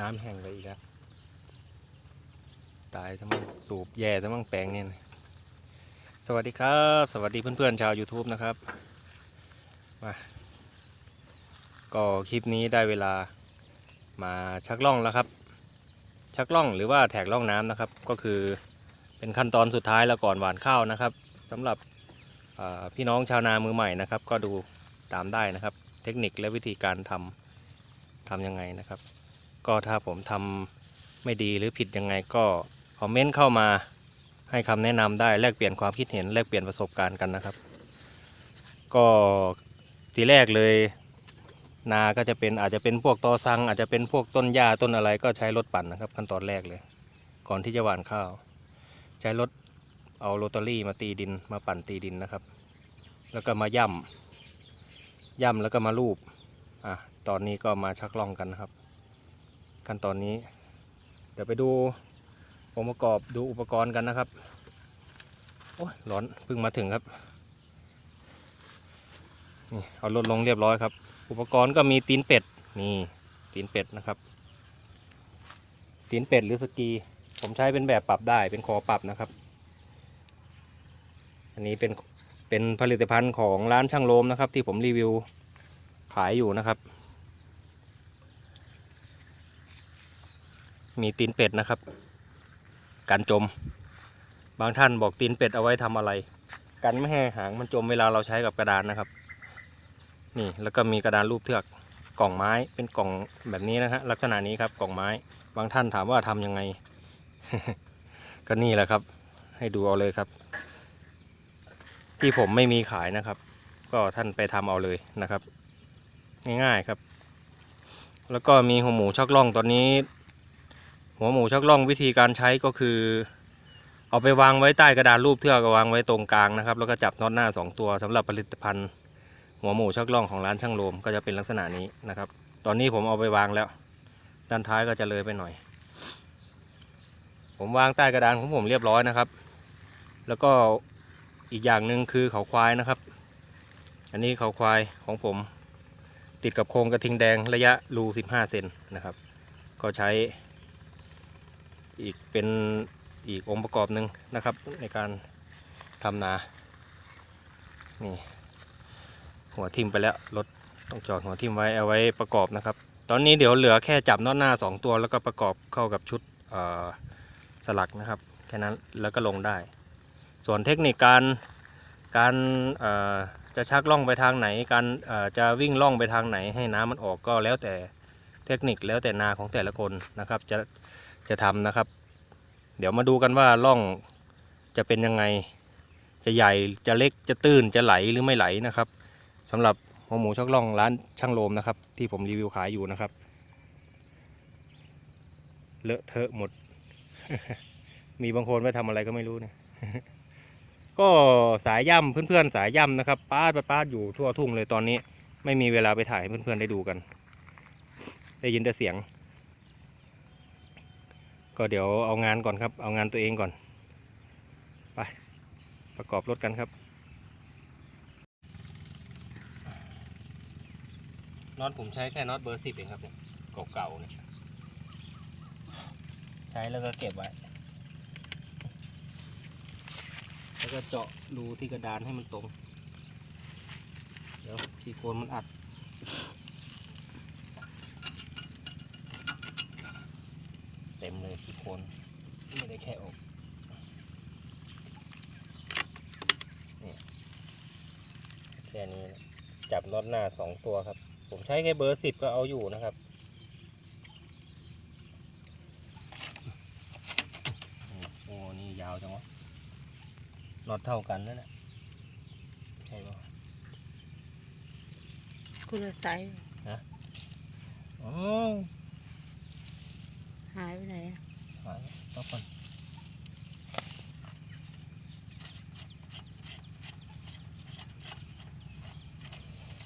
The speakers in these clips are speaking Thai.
น้ำแห้งไปอีกแล้ว ตายทั้งมั่งสูบแย่ทั้งมั่งแปลงเนี่ยนะสวัสดีครับ สวัสดีเพื่อนๆชาว YouTube นะครับ มา ก็คลิปนี้ได้เวลามาชักล่องแล้วครับ ชักล่องหรือว่าแทกล่องน้ำนะครับ ก็คือเป็นขั้นตอนสุดท้ายแล้วก่อนหวานข้าวนะครับสำหรับพี่น้องชาวนามือใหม่นะครับ ก็ดูตามได้นะครับ เทคนิคและวิธีการทำทำยังไงนะครับ ก็ถ้าผมทำไม่ดีหรือผิดยังไงก็คอมเมนต์เข้ามาให้คำแนะนำได้แลกเปลี่ยนความคิดเห็นแลกเปลี่ยนประสบการณ์กันนะครับ ก็ทีแรกเลยนาก็จะเป็นอาจจะเป็นพวกตอซัง อาจจะเป็นพวกต้นหญ้าต้นอะไรก็ใช้รถปั่นนะครับขั้นตอนแรกเลย ก่อนที่จะหว่านข้าว ใช้รถเอาโรตารี่มาตีดินมาปั่นตีดินนะครับ แล้วก็มาย่ำย่ำแล้วก็มาลูบอะตอนนี้ก็มาชักล่องกันนะครับ ขั้นตอนนี้ เดี๋ยวไปดูองค์ประกอบดูอุปกรณ์กันนะครับโอ้ยร้อนเพิ่งมาถึงครับนี่เอารถลงเรียบร้อยครับ อุปกรณ์ก็มีตีนเป็ดนี่ตีนเป็ดนะครับ ตีนเป็ดหรือสกี ผมใช้เป็นแบบปรับได้เป็นคอปรับนะครับ อันนี้เป็นเป็นผลิตภัณฑ์ของร้านช่างโลมนะครับ ที่ผมรีวิวขายอยู่นะครับ มีตีนเป็ดนะครับ การจม บางท่านบอกตีนเป็ดเอาไว้ทำอะไร กันไม่ให้หางมันจมเวลาเราใช้กับกระดานนะครับ นี่แล้วก็มีกระดานรูปเทือกกล่องไม้เป็นกล่องแบบนี้นะฮะลักษณะนี้ครับกล่องไม้ บางท่านถามว่าทำยังไง ก็นี่แหละครับ ให้ดูเอาเลยครับ ที่ผมไม่มีขายนะครับ ก็ท่านไปทำเอาเลยนะครับ ง่ายๆครับ แล้วก็มีหัวหมูชักล่องตอนนี้ หัวหมูชักล่องวิธีการใช้ก็คือ เอาไปวางไว้ใต้กระดานรูปเทือกเอวางไว้ตรงกลางนะครับ แล้วก็จับน็อตหน้าสองตัวสำหรับผลิตภัณฑ์ หัวหมูชักล่องของร้านช่างโลมก็จะเป็นลักษณะนี้นะครับ ตอนนี้ผมเอาไปวางแล้ว ด้านท้ายก็จะเลยไปหน่อย ผมวางใต้กระดานของผมเรียบร้อยนะครับ แล้วก็อีกอย่างหนึ่งคือเขาควายนะครับ อันนี้เขาควายของผม ติดกับโครงกระทิงแดงระยะรู 15 เซนนะครับ ก็ใช้ อีกเป็นอีกองค์ประกอบหนึ่งนะครับ ในการทำนา นี่ หัวทิ่มไปแล้วรถต้องจอดหัวทิ่มไว้เอาไว้ประกอบนะครับ ตอนนี้เดี๋ยวเหลือแค่จับน็อตหน้า 2 ตัวแล้วก็ประกอบเข้ากับชุดสลักนะครับแค่นั้นแล้วก็ลงได้ ส่วนเทคนิคการการจะชักล่องไปทางไหน การจะวิ่งล่องไปทางไหนให้น้ำมันออกก็แล้วแต่เทคนิคแล้วแต่นาของแต่ละคนนะครับ จะ จะทำนะครับ เดี๋ยวมาดูกันว่าล่องจะเป็นยังไง จะใหญ่จะเล็กจะตื้นจะไหลหรือไม่ไหลนะครับสำหรับหัวหมูชักล่องร้านช่างโลมนะครับ ที่ผมรีวิวขายอยู่นะครับ เลอะเทอะหมด มีบางคนไปทำอะไรก็ไม่รู้นี่ยก็สายย่ำเพื่อนๆสายย่ำนะครับป้าดไปป้าดอยู่ทั่วทุ่งเลยตอนนี้ ไม่มีเวลาไปถ่ายให้เพื่อนๆได้ดูกัน ได้ยินแต่เสียง ก็เดี๋ยวเอางานก่อนครับ เอางานตัวเองก่อน ไป ประกอบรถกันครับ น็อตผมใช้แค่น็อตเบอร์สิบเองครับเนี่ยเก่าๆเนี่ยใช้แล้วก็เก็บไว้ แล้วก็เจาะรูที่กระดานให้มันตรง เดี๋ยวที่โคนมันอัด เต็มเลยที่โคนไม่ได้แค่ออกเนี่ยแค่นี้นะจับน็อตหน้าสองตัวครับ ผมใช้แค่เบอร์สิบก็เอาอยู่นะครับอืมโอ้นี่ยาวจังวะน็อตเท่ากันนั่นแหละใช่ปะคุณละไซส์อ๋อหายไปไหนอะ หายต้องก่อน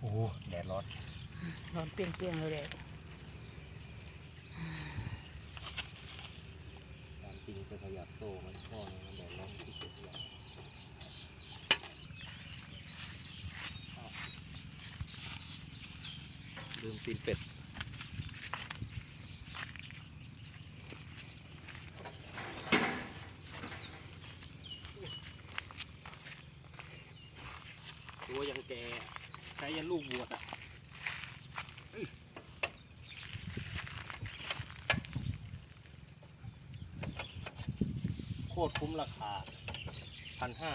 โอ้โหแดดร้อนร้อนเปรี้ยงๆเลยแหละตามจริงจะขยับโซ่มันข้อนึงมันแดดร้อนที่สุดเลยอ้าวลืมตีนเป็ด ยันลูกบวชอะโคตรคุ้มราคาพันห้า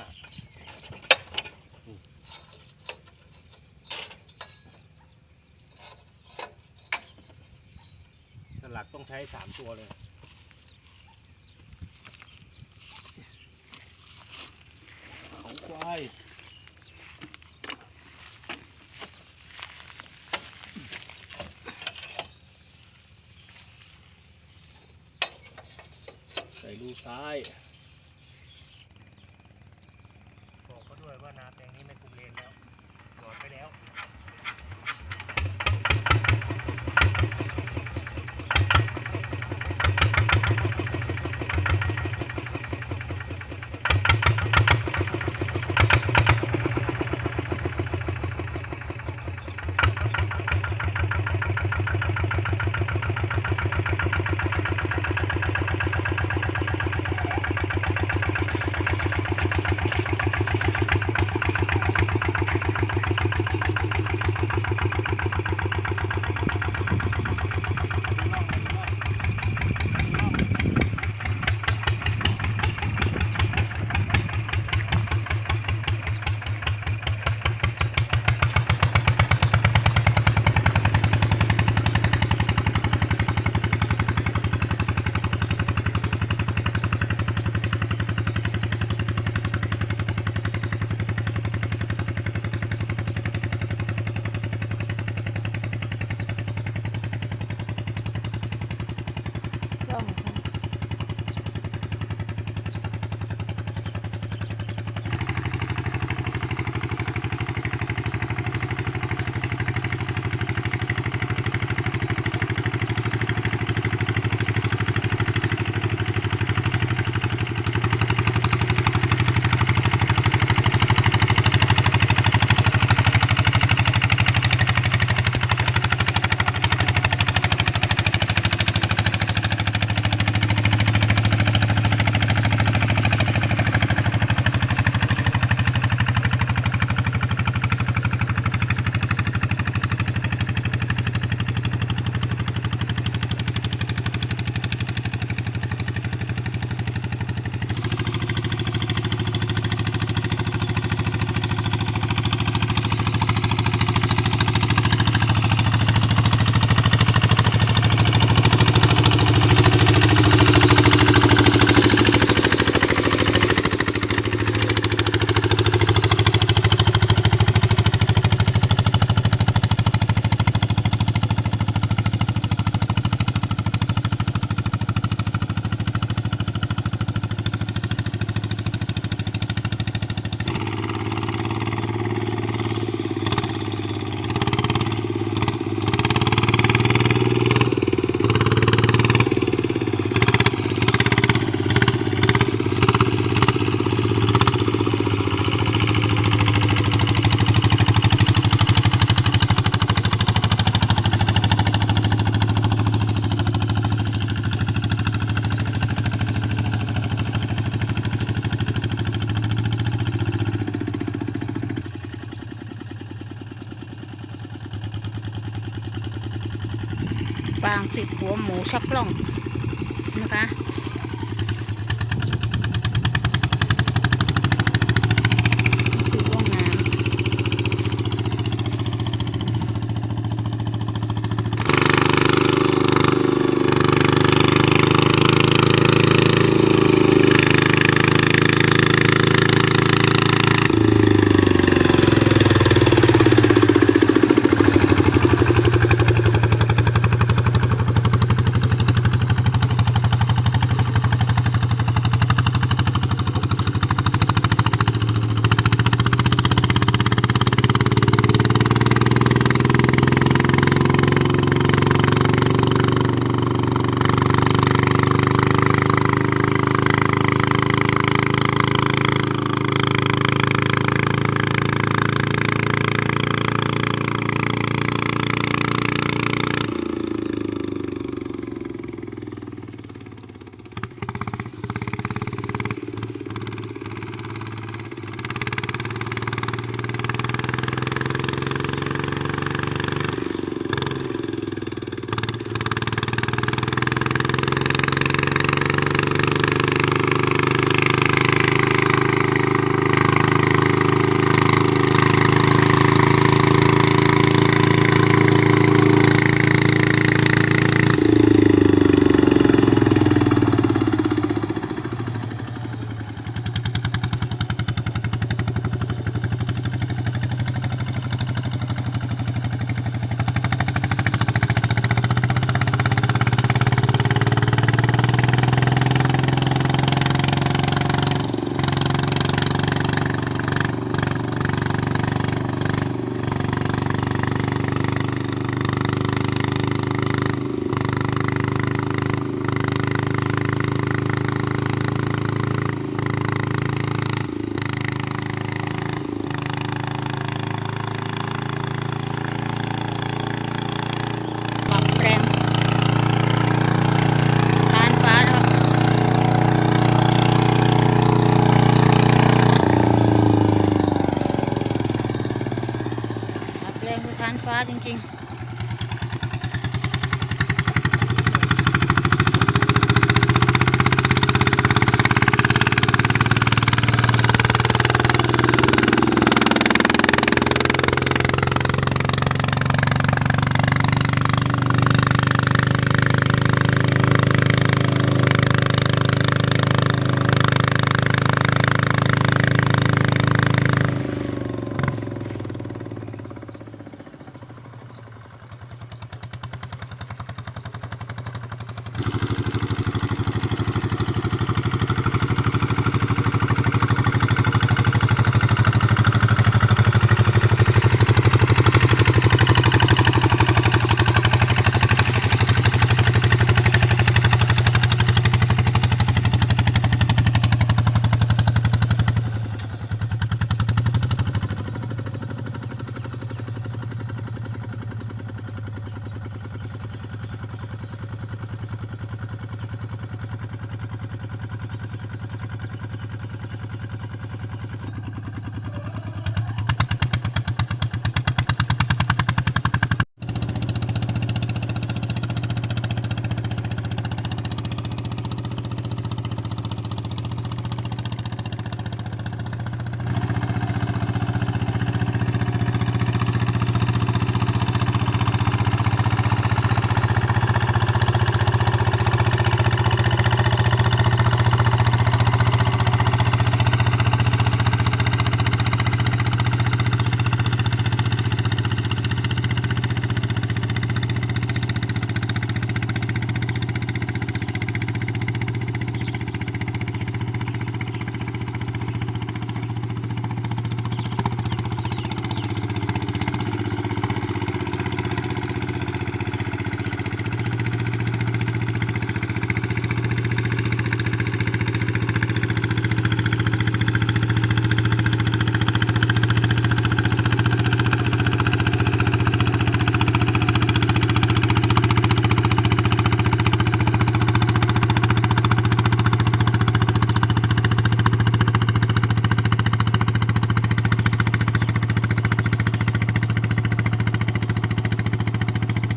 สลักต้องใช้สามตัวเลย ของควายใส่ดู ซ้าย ติดหัวหมูชักกล่องนะคะ ating king.